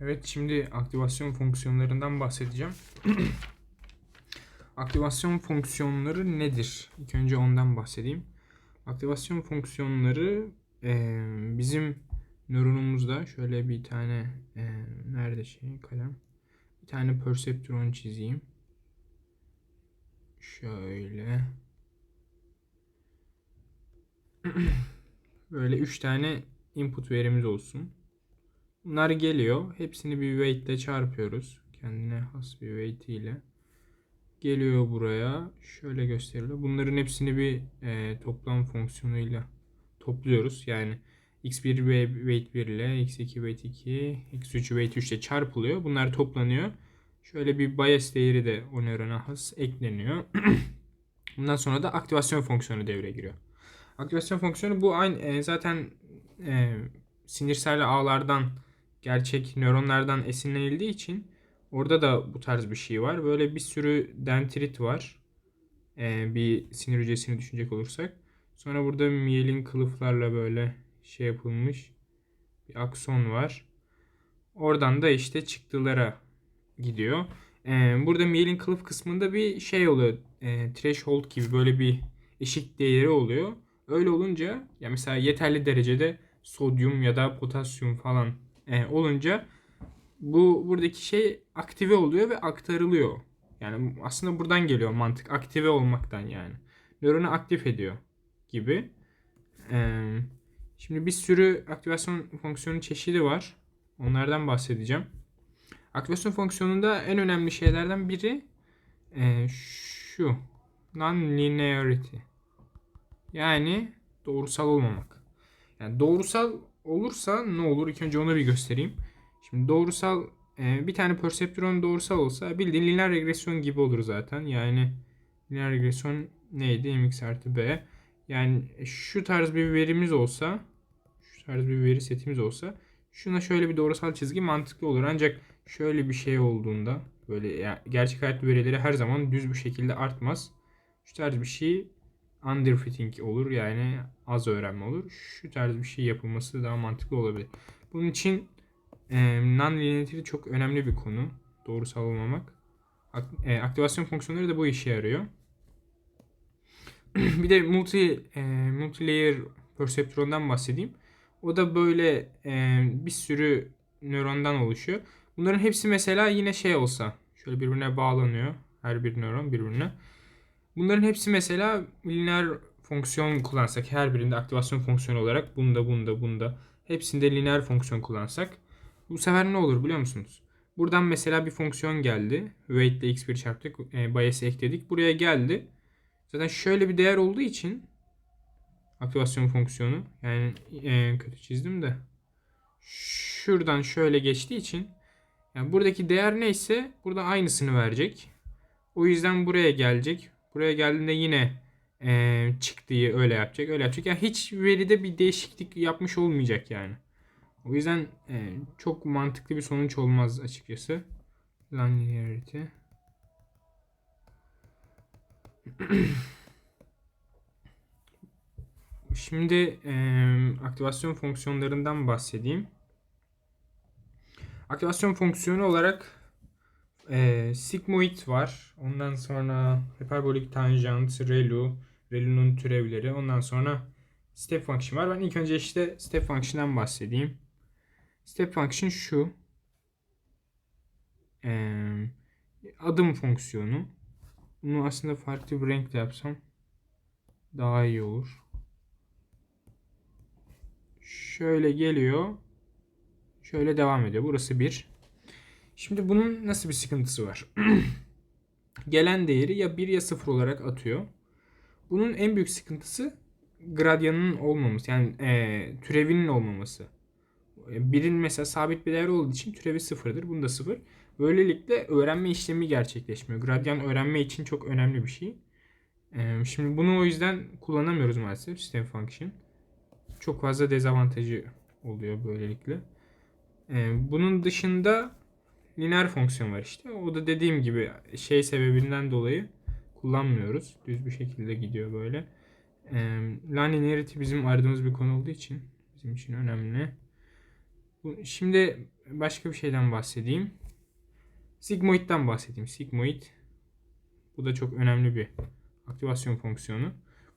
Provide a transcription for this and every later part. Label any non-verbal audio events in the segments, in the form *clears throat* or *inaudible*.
Evet şimdi aktivasyon fonksiyonlarından bahsedeceğim. *clears throat* aktivasyon fonksiyonları nedir? İlk önce ondan bahsedeyim. Aktivasyon fonksiyonları eee, bizim nöronumuzda şöyle bir tane eee, nerede şey kalem bir tane perseptron çizeyim. Şöyle. *clears throat* Böyle üç tane input verimiz olsun. Bunlar geliyor. Hepsini bir weight ile çarpıyoruz. Kendine has bir weight ile. Geliyor buraya. Şöyle gösteriliyor. Bunların hepsini bir e, toplam fonksiyonuyla topluyoruz. Yani x1 ve weight 1 ile x2 weight 2, x3 weight 3 ile çarpılıyor. Bunlar toplanıyor. Şöyle bir bias değeri de o nörona has ekleniyor. *clears throat* Bundan sonra da aktivasyon fonksiyonu devreye giriyor. Aktivasyon fonksiyonu bu aynı e, zaten e, sinirsel ağlardan gerçek nöronlardan esinlenildiği için orada da bu tarz bir şey var. Böyle bir sürü dendrit var. E, bir sinir hücresini düşünecek olursak. Sonra burada miyelin kılıflarla böyle şey yapılmış bir akson var. Oradan da işte çıktılara gidiyor. E, burada miyelin kılıf kısmında bir şey oluyor. E, threshold gibi böyle bir eşik değeri oluyor. Öyle olunca ya mesela yeterli derecede sodyum ya da potasyum falan e, olunca bu buradaki şey aktive oluyor ve aktarılıyor. Yani aslında buradan geliyor mantık. Aktive olmaktan yani. Nöronu aktif ediyor gibi. E, şimdi bir sürü aktivasyon fonksiyonu çeşidi var. Onlardan bahsedeceğim. Aktivasyon fonksiyonunda en önemli şeylerden biri e, şu. Non-linearity. Yani doğrusal olmamak. Yani doğrusal olursa ne olur? İlk önce onu bir göstereyim. Şimdi doğrusal e, bir tane perseptron doğrusal olsa bildiğin lineer regresyon gibi olur zaten. Yani lineer regresyon neydi? mx artı b. Yani şu tarz bir verimiz olsa şu tarz bir veri setimiz olsa şuna şöyle bir doğrusal çizgi mantıklı olur. Ancak şöyle bir şey olduğunda böyle yani gerçek hayat verileri her zaman düz bir şekilde artmaz. Şu tarz bir şey underfitting olur yani az öğrenme olur. Şu tarz bir şey yapılması daha mantıklı olabilir. Bunun için e, non-linearity çok önemli bir konu. Doğrusal olmamak. Ak- e, aktivasyon fonksiyonları da bu işe yarıyor. *clears throat* bir de multi e, multilayer perseptrondan bahsedeyim. O da böyle e, bir sürü nörondan oluşuyor. Bunların hepsi mesela yine şey olsa şöyle birbirine bağlanıyor. Her bir nöron birbirine. Bunların hepsi mesela lineer fonksiyon kullansak her birinde aktivasyon fonksiyonu olarak bunda bunda bunda hepsinde lineer fonksiyon kullansak bu sefer ne olur biliyor musunuz? Buradan mesela bir fonksiyon geldi. Weight ile x1 çarptık. E, bias'ı ekledik. Buraya geldi. Zaten şöyle bir değer olduğu için aktivasyon fonksiyonu yani e, kötü çizdim de şuradan şöyle geçtiği için yani buradaki değer neyse burada aynısını verecek. O yüzden buraya gelecek. Buraya geldiğinde yine e, çıktığı öyle yapacak. Öyle yapacak. Yani hiç veride bir değişiklik yapmış olmayacak yani. O yüzden e, çok mantıklı bir sonuç olmaz açıkçası. Linearity. *clears throat* Şimdi e, aktivasyon fonksiyonlarından bahsedeyim. Aktivasyon fonksiyonu olarak e, sigmoid var. Ondan sonra hiperbolik tanjant, relu, relu'nun türevleri. Ondan sonra step function var. Ben ilk önce işte step function'dan bahsedeyim. Step function şu. E, adım fonksiyonu. Bunu aslında farklı bir renkle yapsam daha iyi olur. Şöyle geliyor. Şöyle devam ediyor. Burası 1. Şimdi bunun nasıl bir sıkıntısı var? *clears throat* Gelen değeri ya 1 ya 0 olarak atıyor. Bunun en büyük sıkıntısı gradyanının olmaması. Yani e, türevinin olmaması. Birin mesela sabit bir değer olduğu için türevi sıfırdır. Bunda sıfır. Böylelikle öğrenme işlemi gerçekleşmiyor. Gradyan öğrenme için çok önemli bir şey. E, şimdi bunu o yüzden kullanamıyoruz maalesef system function. Çok fazla dezavantajı oluyor böylelikle. E, bunun dışında lineer fonksiyon var işte. O da dediğim gibi şey sebebinden dolayı kullanmıyoruz. Düz bir şekilde gidiyor böyle. E, linearity bizim aradığımız bir konu olduğu için bizim için önemli. Şimdi başka bir şeyden bahsedeyim. Sigmoid'den bahsedeyim. Sigmoid bu da çok önemli bir aktivasyon fonksiyonu.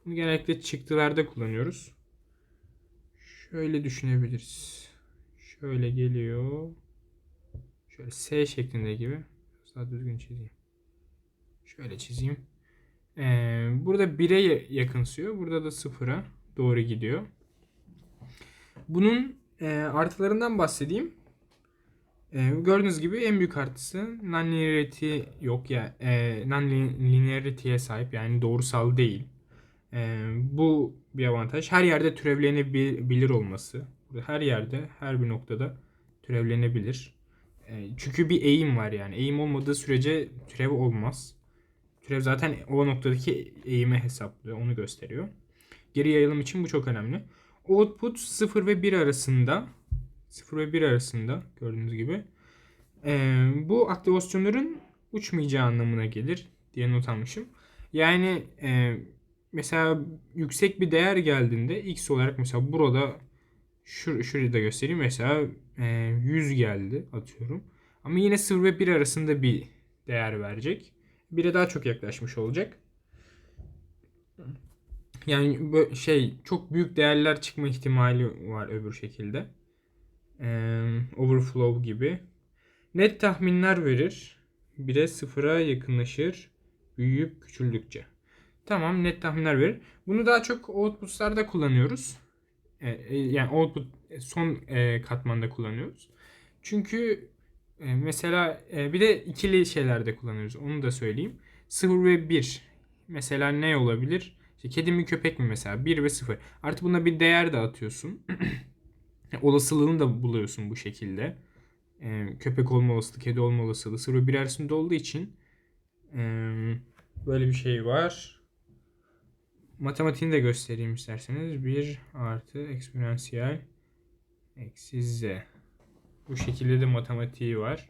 Bunu genellikle çıktılarda kullanıyoruz. Şöyle düşünebiliriz. Şöyle geliyor. Şöyle S şeklinde gibi. Daha düzgün çizeyim. Şöyle çizeyim. Ee, burada 1'e yakınsıyor. Burada da 0'a doğru gidiyor. Bunun e, artılarından bahsedeyim. E, gördüğünüz gibi en büyük artısı non-linearity yok ya e, non-linearity'ye sahip yani doğrusal değil. E, bu bir avantaj. Her yerde türevlenebilir olması. Her yerde, her bir noktada türevlenebilir. E, çünkü bir eğim var yani. Eğim olmadığı sürece türev olmaz. Türev zaten o noktadaki eğimi hesaplıyor, onu gösteriyor. Geri yayılım için bu çok önemli. Output 0 ve 1 arasında 0 ve 1 arasında gördüğünüz gibi e, bu aktivasyonların uçmayacağı anlamına gelir diye not almışım. Yani e, mesela yüksek bir değer geldiğinde x olarak mesela burada şur şurayı da göstereyim. Mesela e, 100 geldi atıyorum. Ama yine 0 ve 1 arasında bir değer verecek. 1'e daha çok yaklaşmış olacak. Yani böyle şey çok büyük değerler çıkma ihtimali var öbür şekilde. Ee, overflow gibi. Net tahminler verir. 1'e 0'a yakınlaşır. Büyüyüp küçüldükçe. Tamam net tahminler verir. Bunu daha çok output'larda kullanıyoruz. Ee, yani output son e, katmanda kullanıyoruz. Çünkü e, mesela e, bir de ikili şeylerde kullanıyoruz. Onu da söyleyeyim. 0 ve 1. Mesela ne olabilir? İşte kedi mi köpek mi mesela 1 ve 0. Artık buna bir değer de atıyorsun. *clears throat* Olasılığını da buluyorsun bu şekilde. Köpek olma olasılığı, kedi olma olasılığı 0 ve 1 arasında olduğu için e, böyle bir şey var. Matematiğini de göstereyim isterseniz. 1 artı eksponansiyel eksi z. Bu şekilde de matematiği var.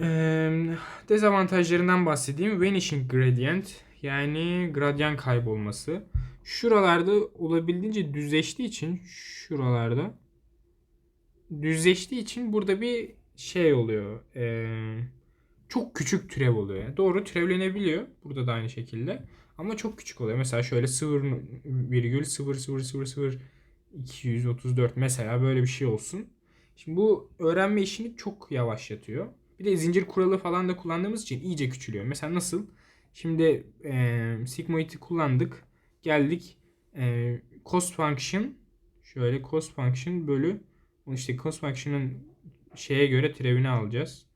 Ee, dezavantajlarından bahsedeyim. Vanishing gradient yani gradyan kaybolması. Şuralarda olabildiğince düzleştiği için şuralarda düzleştiği için burada bir şey oluyor. Ee, çok küçük türev oluyor. Doğru türevlenebiliyor. Burada da aynı şekilde. Ama çok küçük oluyor. Mesela şöyle 0,0000 234 mesela böyle bir şey olsun. Şimdi bu öğrenme işini çok yavaşlatıyor. Bir de zincir kuralı falan da kullandığımız için iyice küçülüyor. Mesela nasıl? Şimdi e, sigmoid'i kullandık. Geldik e, cost function şöyle cost function bölü işte cost function'ın şeye göre türevini alacağız.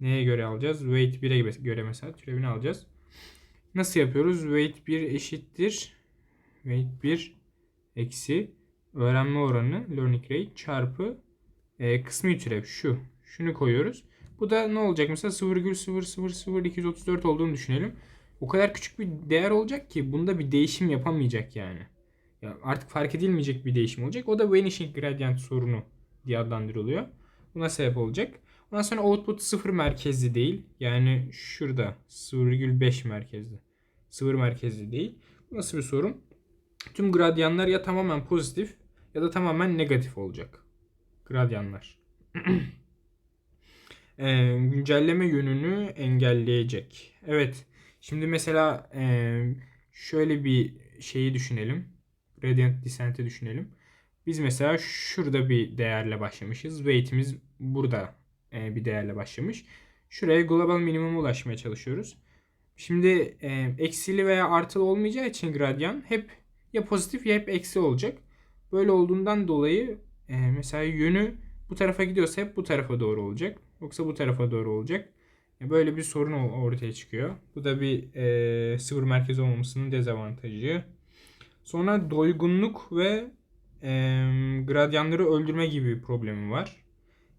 Neye göre alacağız? Weight 1'e göre mesela türevini alacağız. Nasıl yapıyoruz? Weight 1 eşittir. Weight 1 eksi öğrenme oranı learning rate çarpı e, kısmi türev şu. Şunu koyuyoruz. Bu da ne olacak? Mesela 0,000234 olduğunu düşünelim. O kadar küçük bir değer olacak ki bunda bir değişim yapamayacak yani. Ya artık fark edilmeyecek bir değişim olacak. O da vanishing gradient sorunu diye adlandırılıyor. Buna sebep olacak. Ondan sonra output 0 merkezli değil. Yani şurada 0,5 merkezli. 0 merkezli değil. Bu nasıl bir sorun? Tüm gradyanlar ya tamamen pozitif ya da tamamen negatif olacak. Gradyanlar. *clears throat* e, güncelleme yönünü engelleyecek. Evet. Şimdi mesela e, şöyle bir şeyi düşünelim. Gradient descent'i düşünelim. Biz mesela şurada bir değerle başlamışız. Weight'imiz burada e, bir değerle başlamış. Şuraya global minimuma ulaşmaya çalışıyoruz. Şimdi e, eksili veya artılı olmayacağı için gradyan hep ya pozitif ya hep eksi olacak. Böyle olduğundan dolayı e, mesela yönü bu tarafa gidiyorsa hep bu tarafa doğru olacak. Yoksa bu tarafa doğru olacak. Böyle bir sorun ortaya çıkıyor. Bu da bir e, sıfır merkez olmamasının dezavantajı. Sonra doygunluk ve e, gradyanları öldürme gibi bir problemi var.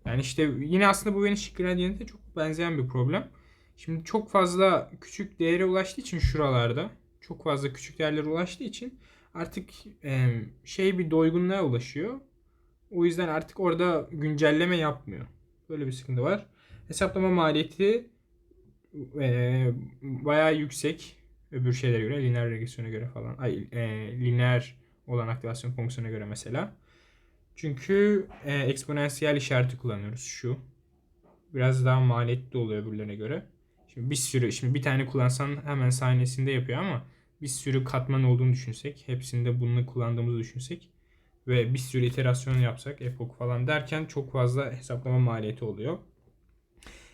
Yani işte yine aslında bu Venüs gradyente çok benzeyen bir problem. Şimdi çok fazla küçük değere ulaştığı için şuralarda çok fazla küçük değerlere ulaştığı için artık e, şey bir doygunluğa ulaşıyor. O yüzden artık orada güncelleme yapmıyor. Böyle bir sıkıntı var. Hesaplama maliyeti e, bayağı yüksek. Öbür şeylere göre, lineer regresyona göre falan. Ay, e, lineer olan aktivasyon fonksiyonuna göre mesela. Çünkü e, eksponansiyel işareti kullanıyoruz şu. Biraz daha maliyetli oluyor öbürlerine göre. Şimdi bir sürü, şimdi bir tane kullansan hemen saniyesinde yapıyor ama bir sürü katman olduğunu düşünsek, hepsinde bunu kullandığımızı düşünsek ve bir sürü iterasyon yapsak, epoch falan derken çok fazla hesaplama maliyeti oluyor.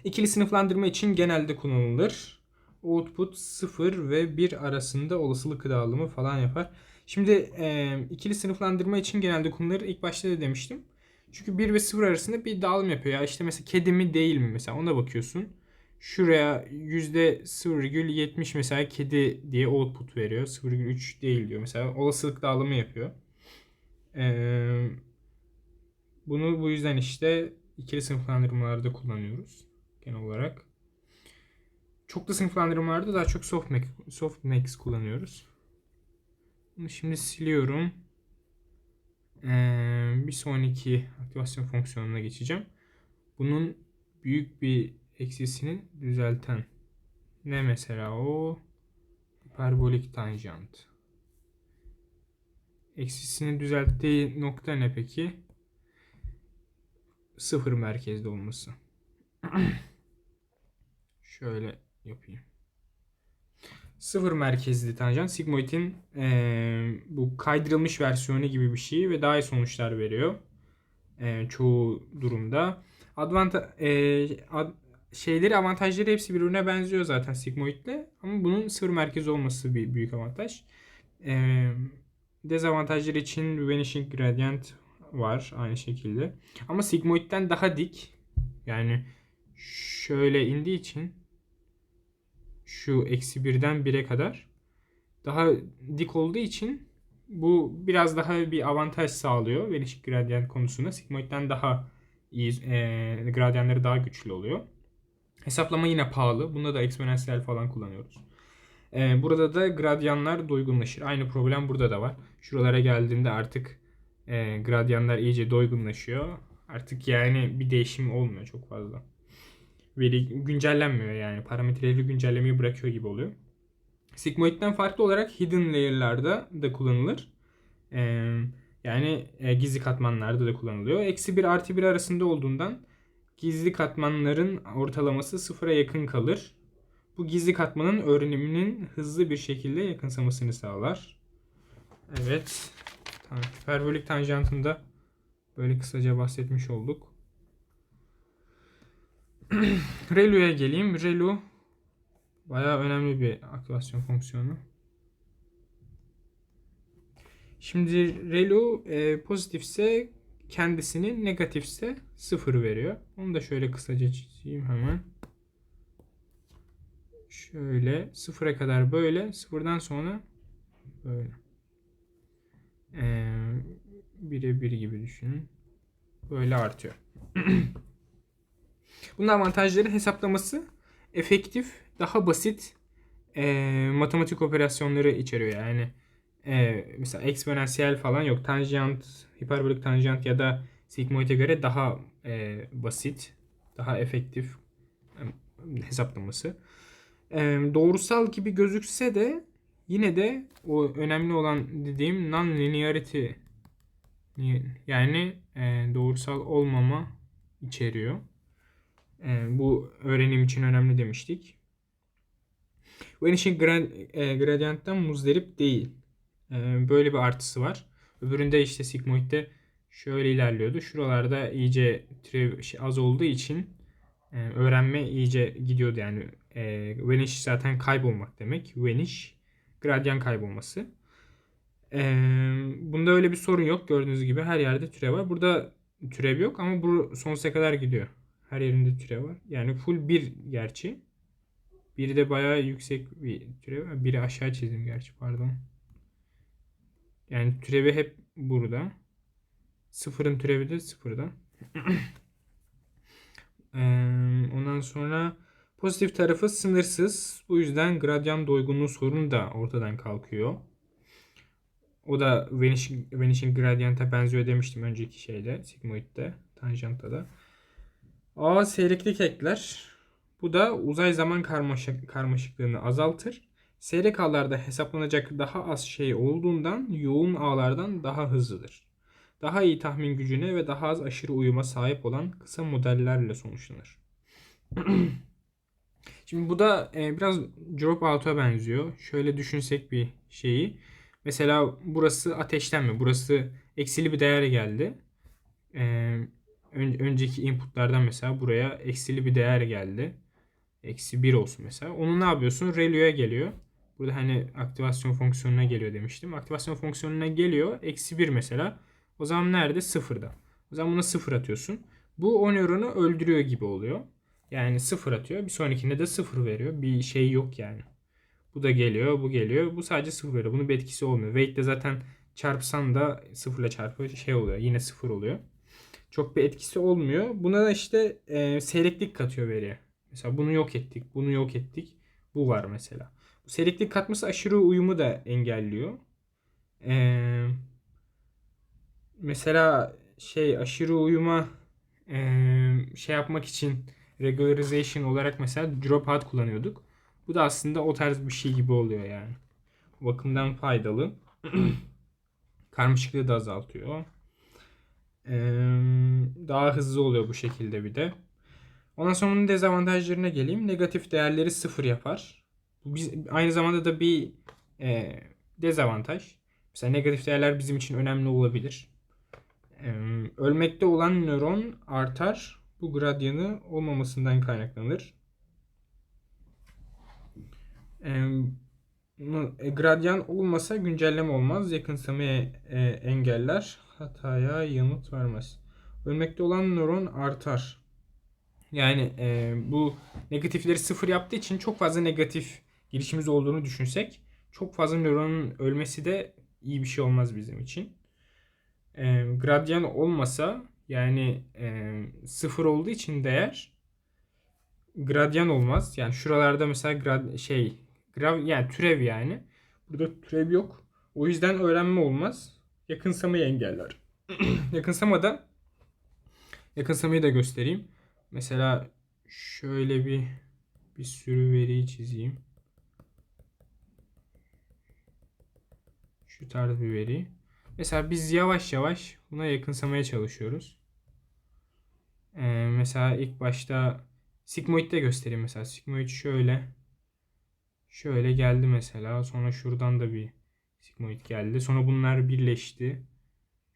İkili sınıflandırma için genelde kullanılır. Output 0 ve 1 arasında olasılık dağılımı falan yapar. Şimdi e, ikili sınıflandırma için genelde kullanılır. İlk başta da demiştim. Çünkü 1 ve 0 arasında bir dağılım yapıyor. Ya işte mesela kedi mi değil mi mesela ona bakıyorsun. Şuraya %0,70 mesela kedi diye output veriyor. 0,3 değil diyor. Mesela olasılık dağılımı yapıyor. Ee, bunu bu yüzden işte ikili sınıflandırmalarda kullanıyoruz genel olarak. Çoklu sınıflandırmalarda daha çok softmax, softmax kullanıyoruz. Bunu şimdi siliyorum. Ee, bir sonraki aktivasyon fonksiyonuna geçeceğim. Bunun büyük bir eksisini düzelten ne mesela o hiperbolik tanjant. Eksisini düzelttiği nokta ne peki? Sıfır merkezde olması. *clears throat* Şöyle yapayım. Sıfır merkezli tanjant sigmoidin e, bu kaydırılmış versiyonu gibi bir şey ve daha iyi sonuçlar veriyor. E, çoğu durumda. Advanta e, ad, şeyleri avantajları hepsi birbirine benziyor zaten sigmoidle ama bunun sıfır merkez olması bir büyük avantaj. E, dezavantajları için vanishing gradient var aynı şekilde. Ama sigmoidden daha dik. Yani şöyle indiği için şu eksi birden bire kadar daha dik olduğu için bu biraz daha bir avantaj sağlıyor Vanishing gradient konusunda. Sigmoid'den daha iyi e, gradyenleri daha güçlü oluyor. Hesaplama yine pahalı. Bunda da eksponansiyel falan kullanıyoruz. E, burada da gradyanlar doygunlaşır. Aynı problem burada da var. Şuralara geldiğinde artık e, gradyanlar iyice doygunlaşıyor. Artık yani bir değişim olmuyor çok fazla veri güncellenmiyor yani. Parametreleri güncellemeyi bırakıyor gibi oluyor. Sigmoid'den farklı olarak hidden layer'larda da kullanılır. Ee, yani e, gizli katmanlarda da kullanılıyor. Eksi 1 artı 1 arasında olduğundan gizli katmanların ortalaması sıfıra yakın kalır. Bu gizli katmanın öğreniminin hızlı bir şekilde yakınsamasını sağlar. Evet. Tamam. Hiperbolik tanjantında böyle kısaca bahsetmiş olduk. *clears throat* Relu'ya geleyim. Relu bayağı önemli bir aktivasyon fonksiyonu. Şimdi Relu e, pozitifse kendisini negatifse sıfır veriyor. Onu da şöyle kısaca çizeyim hemen. Şöyle sıfıra kadar böyle. Sıfırdan sonra böyle. Ee, bire bir gibi düşünün. Böyle artıyor. *clears throat* Bunun avantajları hesaplaması efektif, daha basit e, matematik operasyonları içeriyor. Yani e, mesela eksponansiyel falan yok. Tanjant, hiperbolik tanjant ya da sigmoid'e göre daha e, basit, daha efektif e, hesaplaması. E, doğrusal gibi gözükse de yine de o önemli olan dediğim non-linearity yani e, doğrusal olmama içeriyor. E, bu öğrenim için önemli demiştik. Vanishing grad, e, Gradient'ten muzdarip değil. E, böyle bir artısı var. Öbüründe işte sigmoid'de şöyle ilerliyordu. Şuralarda iyice şey az olduğu için e, öğrenme iyice gidiyordu yani. E, vanish zaten kaybolmak demek. Vanish gradient kaybolması. E, bunda öyle bir sorun yok. Gördüğünüz gibi her yerde türev var. Burada türev yok ama bu sonsuza kadar gidiyor. Her yerinde türev var. Yani full bir gerçi. Biri de bayağı yüksek bir türev. Biri aşağı çizdim gerçi pardon. Yani türevi hep burada. Sıfırın türevi de sıfırda. *clears throat* ondan sonra pozitif tarafı sınırsız. Bu yüzden gradyan doygunluğu sorunu da ortadan kalkıyor. O da vanishing, vanishing gradient'e benziyor demiştim önceki şeyde. Sigmoid'de, tanjantta da. A seyreklik ekler. Bu da uzay zaman karmaşık, karmaşıklığını azaltır. Seyrek ağlarda hesaplanacak daha az şey olduğundan yoğun ağlardan daha hızlıdır. daha iyi tahmin gücüne ve daha az aşırı uyuma sahip olan kısa modellerle sonuçlanır. *clears throat* Şimdi bu da e, biraz dropout'a benziyor. Şöyle düşünsek bir şeyi. Mesela burası ateşlenme. Burası eksili bir değer geldi. E, ön- önceki inputlardan mesela buraya eksili bir değer geldi. Eksi 1 olsun mesela. Onu ne yapıyorsun? Relo'ya geliyor. Burada hani aktivasyon fonksiyonuna geliyor demiştim. Aktivasyon fonksiyonuna geliyor. Eksi 1 mesela. O zaman nerede? Sıfırda. O zaman buna sıfır atıyorsun. Bu o nöronu öldürüyor gibi oluyor. Yani sıfır atıyor. Bir sonrakinde de sıfır veriyor. Bir şey yok yani. Bu da geliyor, bu geliyor. Bu sadece sıfır veriyor. Bunun bir etkisi olmuyor. Weight de zaten çarpsan da sıfırla çarpı şey oluyor. Yine sıfır oluyor. Çok bir etkisi olmuyor. Buna da işte e, seyreklik katıyor veriye. Mesela bunu yok ettik, bunu yok ettik. Bu var mesela. Bu seyreklik katması aşırı uyumu da engelliyor. Eee mesela şey aşırı uyuma eee, şey yapmak için regularization olarak mesela dropout kullanıyorduk. Bu da aslında o tarz bir şey gibi oluyor yani. Bakımdan faydalı. *clears throat* Karmaşıklığı da azaltıyor. Eee, daha hızlı oluyor bu şekilde bir de. Ondan sonra bunun dezavantajlarına geleyim. Negatif değerleri sıfır yapar. Biz, aynı zamanda da bir eee, dezavantaj. Mesela negatif değerler bizim için önemli olabilir. Ee, ölmekte olan nöron artar. Bu gradyanı olmamasından kaynaklanır. Bu- e, gradyan olmasa güncelleme olmaz. Yakınsamayı e, engeller. Hataya yanıt vermez. Ölmekte olan nöron artar. Yani e, bu negatifleri sıfır yaptığı için çok fazla negatif girişimiz olduğunu düşünsek çok fazla nöronun ölmesi de iyi bir şey olmaz bizim için. E, gradyan olmasa yani e, sıfır olduğu için değer gradyan olmaz. Yani şuralarda mesela grad şey grav yani türev yani. Burada türev yok. O yüzden öğrenme olmaz. Yakınsamayı engeller. *clears throat* Yakınsamada yakınsamayı da göstereyim. Mesela şöyle bir bir sürü veriyi çizeyim. Şu tarz bir veri. Mesela biz yavaş yavaş buna yakınsamaya çalışıyoruz. Ee, mesela ilk başta sigmoid'de göstereyim mesela. Sigmoid şöyle şöyle geldi mesela. Sonra şuradan da bir sigmoid geldi. Sonra bunlar birleşti.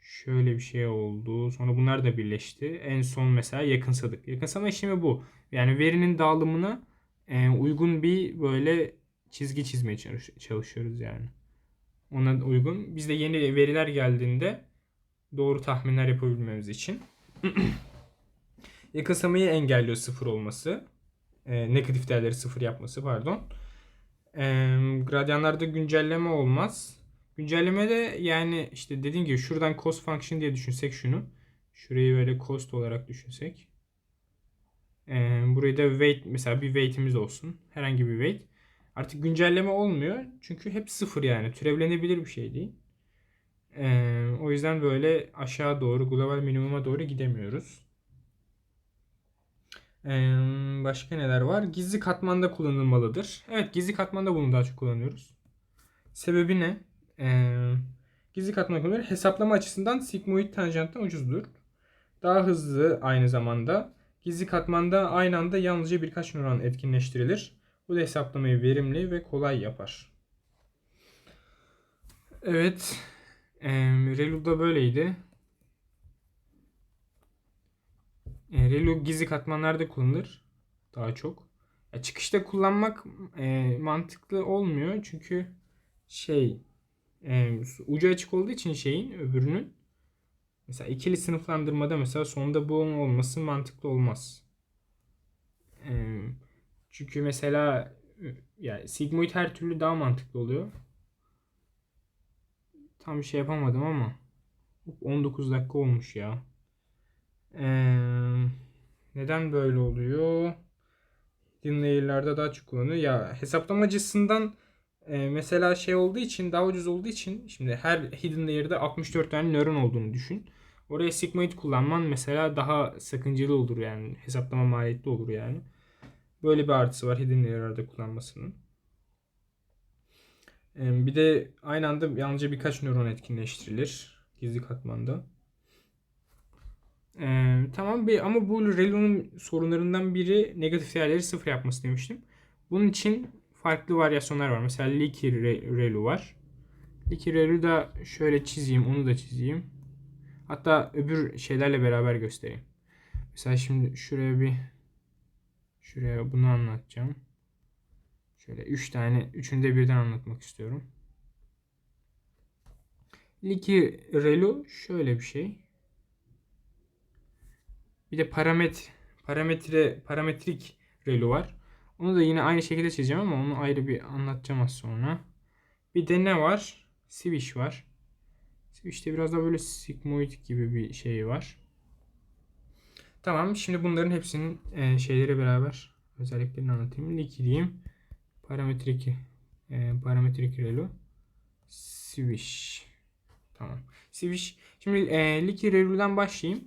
Şöyle bir şey oldu. Sonra bunlar da birleşti. En son mesela yakınsadık. Yakınsama işlemi bu. Yani verinin dağılımına e, uygun bir böyle çizgi çizmeye çalış- çalışıyoruz yani. Ona uygun. Bizde yeni veriler geldiğinde doğru tahminler yapabilmemiz için. *clears throat* Yakınsamayı engelliyor sıfır olması. E, negatif değerleri sıfır yapması pardon. E, gradyanlarda güncelleme olmaz. Güncelleme de yani işte dediğim gibi şuradan cost function diye düşünsek şunu. Şurayı böyle cost olarak düşünsek. E, burayı da weight mesela bir weight'imiz olsun. Herhangi bir weight. Artık güncelleme olmuyor. Çünkü hep sıfır yani. Türevlenebilir bir şey değil. Ee, o yüzden böyle aşağı doğru global minimuma doğru gidemiyoruz. Ee, başka neler var? Gizli katmanda kullanılmalıdır. Evet gizli katmanda bunu daha çok kullanıyoruz. Sebebi ne? Ee, gizli katman kullanılır. Hesaplama açısından sigmoid tanjantten ucuzdur. Daha hızlı aynı zamanda. Gizli katmanda aynı anda yalnızca birkaç nöron etkinleştirilir. Bu da hesaplamayı verimli ve kolay yapar. Evet. E, Relu da böyleydi. E, Relu gizli katmanlarda kullanılır. Daha çok. Ya çıkışta kullanmak e, mantıklı olmuyor. Çünkü şey e, ucu açık olduğu için şeyin öbürünün mesela ikili sınıflandırmada mesela sonda bu olması mantıklı olmaz. Çünkü mesela yani sigmoid her türlü daha mantıklı oluyor. Tam bir şey yapamadım ama 19 dakika olmuş ya. Ee, neden böyle oluyor? Hidden layer'larda daha çok kullanılıyor. Ya hesaplama açısından e, mesela şey olduğu için daha ucuz olduğu için şimdi her hidden layer'da 64 tane nöron olduğunu düşün. Oraya sigmoid kullanman mesela daha sakıncalı olur yani hesaplama maliyetli olur yani. Böyle bir artısı var hidden layer'larda kullanmasının. Bir de aynı anda yalnızca birkaç nöron etkinleştirilir gizli katmanda. Ee, tamam bir ama bu Relo'nun sorunlarından biri negatif değerleri sıfır yapması demiştim. Bunun için farklı varyasyonlar var. Mesela Re- Relu var. Licky Relu da şöyle çizeyim, onu da çizeyim. Hatta öbür şeylerle beraber göstereyim. Mesela şimdi şuraya bir şuraya bunu anlatacağım. Şöyle 3 tane, üçünü de birden anlatmak istiyorum. Licky Relu şöyle bir şey. Bir de paramet parametre parametrik relu var. Onu da yine aynı şekilde çizeceğim ama onu ayrı bir anlatacağım az sonra. Bir de ne var? Swish var. Swish'te biraz da böyle sigmoid gibi bir şey var. Tamam şimdi bunların hepsinin e, şeyleri beraber özelliklerini anlatayım. Liki diyeyim. Parametrik e, parametrik relu. Swish. Tamam. Swish. Şimdi e, Liki relu'dan başlayayım.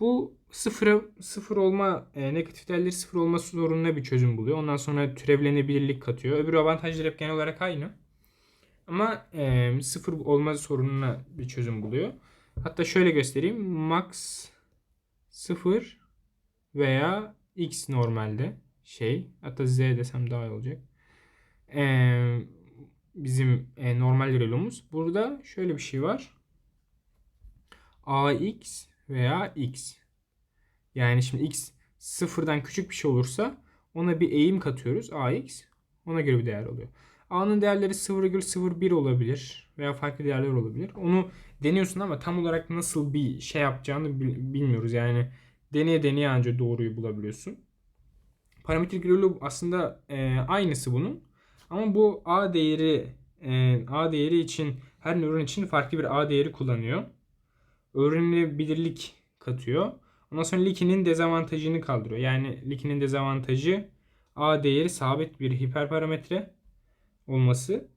Bu sıfıra, sıfır olma, e, negatif değerleri sıfır olma sorununa bir çözüm buluyor. Ondan sonra türevlenebilirlik katıyor. Öbür avantajlar hep genel olarak aynı. Ama e, sıfır olma sorununa bir çözüm buluyor. Hatta şöyle göstereyim. Max sıfır veya x normalde şey. Hatta z desem daha iyi olacak. E, bizim e, normal relomuz. Burada şöyle bir şey var. ax veya x. Yani şimdi x sıfırdan küçük bir şey olursa ona bir eğim katıyoruz. ax ona göre bir değer oluyor. A'nın değerleri 0,01 olabilir veya farklı değerler olabilir. Onu deniyorsun ama tam olarak nasıl bir şey yapacağını bilmiyoruz. Yani deneye deneye ancak doğruyu bulabiliyorsun. Parametrik rolu aslında e, aynısı bunun. Ama bu A değeri e, A değeri için her nöron için farklı bir A değeri kullanıyor. Öğrenilebilirlik katıyor. Ondan sonra Licky'nin dezavantajını kaldırıyor. Yani Licky'nin dezavantajı A değeri sabit bir hiperparametre olması.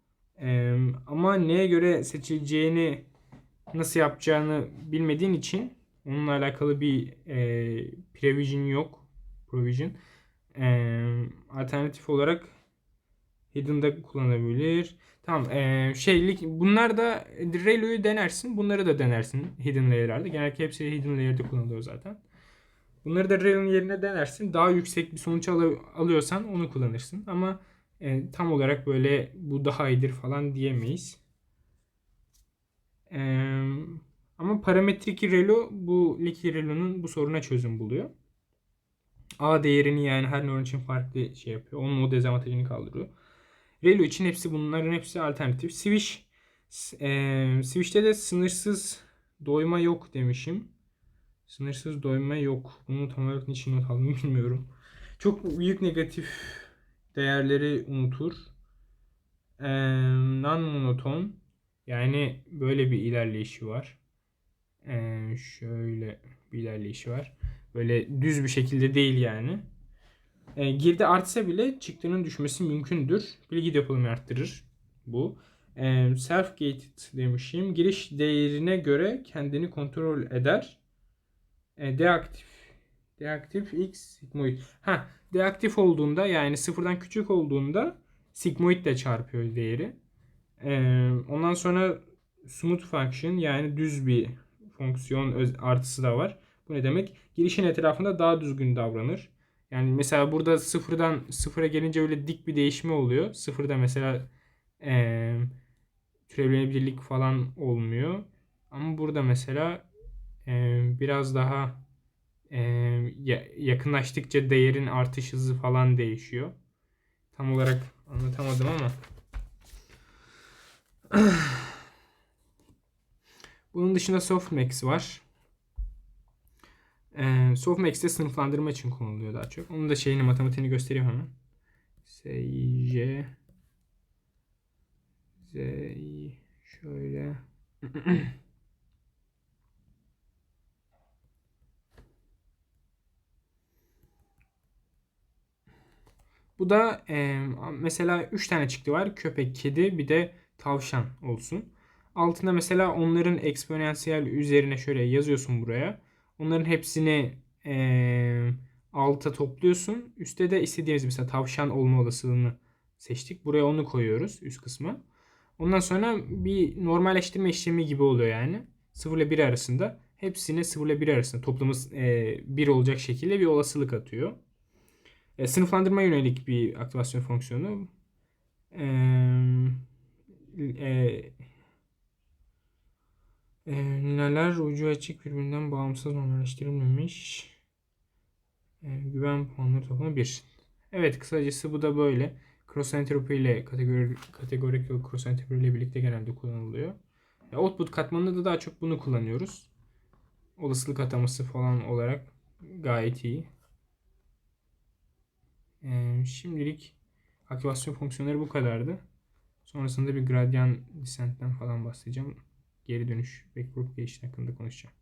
Ee, ama neye göre seçileceğini nasıl yapacağını bilmediğin için onunla alakalı bir e, provision yok. Provision. Ee, alternatif olarak Hidden'da kullanabilir. Tamam. Ee, şeylik bunlar da Relo'yu denersin. Bunları da denersin Hidden Layer'larda. Genellikle hepsi Hidden Layer'da kullanılıyor zaten. Bunları da Relo'nun yerine denersin. Daha yüksek bir sonuç al- alıyorsan onu kullanırsın. Ama e, tam olarak böyle bu daha iyidir falan diyemeyiz. Ee, ama parametrik Relo bu Licky Relo'nun bu soruna çözüm buluyor. A değerini yani her nöron için farklı şey yapıyor. Onun o dezavantajını kaldırıyor. Relo için hepsi bunların hepsi alternatif. Swish e, Swish'te de sınırsız doyma yok demişim. Sınırsız doyma yok. Bunu tam olarak niçin not aldım *laughs* bilmiyorum. Çok büyük negatif değerleri unutur. E, non monoton yani böyle bir ilerleyişi var. E, şöyle bir ilerleyişi var. Böyle düz bir şekilde değil yani. E, girdi artsa bile çıktının düşmesi mümkündür. Bilgi depolamayı arttırır bu. E, self-gated demişim. Giriş değerine göre kendini kontrol eder. E, deaktif. Deaktif x sigmoid. Ha, deaktif olduğunda yani sıfırdan küçük olduğunda sigmoid de çarpıyor değeri. E, ondan sonra smooth function yani düz bir fonksiyon artısı da var. Bu ne demek? Girişin etrafında daha düzgün davranır. Yani mesela burada sıfırdan sıfıra gelince öyle dik bir değişme oluyor. Sıfırda mesela e, türevlenebilirlik falan olmuyor. Ama burada mesela e, biraz daha e, yakınlaştıkça değerin artış hızı falan değişiyor. Tam olarak anlatamadım ama. *sighs* Bunun dışında softmax var. Ee, Softmax'te sınıflandırma için kullanılıyor daha çok. Onun da şeyini matematiğini göstereyim hemen. S, J, Z, I, şöyle. *clears throat* Bu da e, mesela 3 tane çıktı var. Köpek, kedi bir de tavşan olsun. Altında mesela onların eksponansiyel üzerine şöyle yazıyorsun buraya. Onların hepsini e, alta topluyorsun. Üste de istediğimiz mesela tavşan olma olasılığını seçtik. Buraya onu koyuyoruz üst kısma. Ondan sonra bir normalleştirme işlemi gibi oluyor yani. 0 ile 1 arasında hepsine 0 ile 1 arasında toplamı e, 1 olacak şekilde bir olasılık atıyor. E, sınıflandırma yönelik bir aktivasyon fonksiyonu. E, e, e, neler ucu açık birbirinden bağımsız normalleştirilmemiş. E, güven puanları toplamı 1. Evet kısacası bu da böyle. Cross entropy ile kategori, categorical cross entropy ile birlikte genelde kullanılıyor. E, output katmanında da daha çok bunu kullanıyoruz. Olasılık ataması falan olarak gayet iyi. E, şimdilik aktivasyon fonksiyonları bu kadardı. Sonrasında bir gradient descent'ten falan bahsedeceğim. Geri dönüş grup gelişi hakkında konuşacağım.